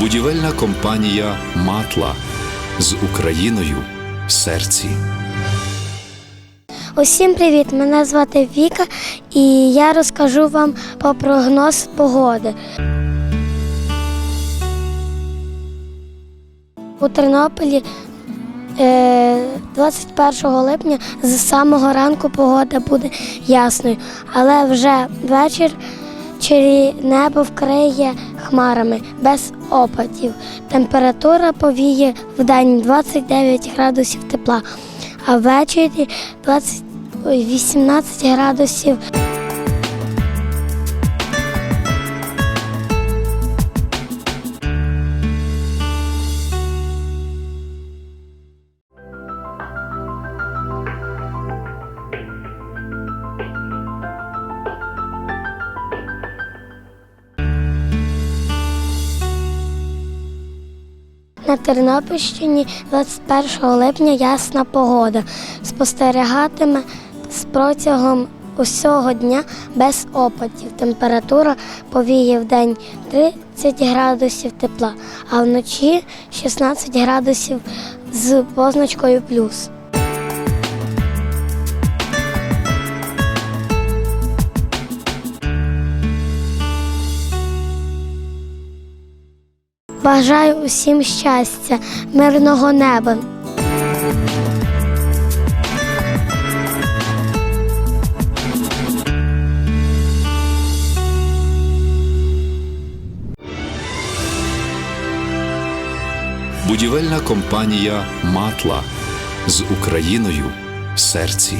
Будівельна компанія Матла з Україною в серці. Усім привіт! Мене звати Віка, і я розкажу вам про прогноз погоди. У Тернополі е, 21 липня з самого ранку погода буде ясною, але вже вечір чері небо вкриє хмарами без опадів. Температура повіє в день 29 градусів тепла, а ввечері 20, ой, 18 градусів. На Тернопільщині 21 липня ясна погода. Спостерігатиме з протягом усього дня без опадів. Температура повіє в день 30 градусів тепла, а вночі 16 градусів з позначкою плюс. Бажаю усім щастя, мирного неба. Будівельна компанія Матла з Україною в серці.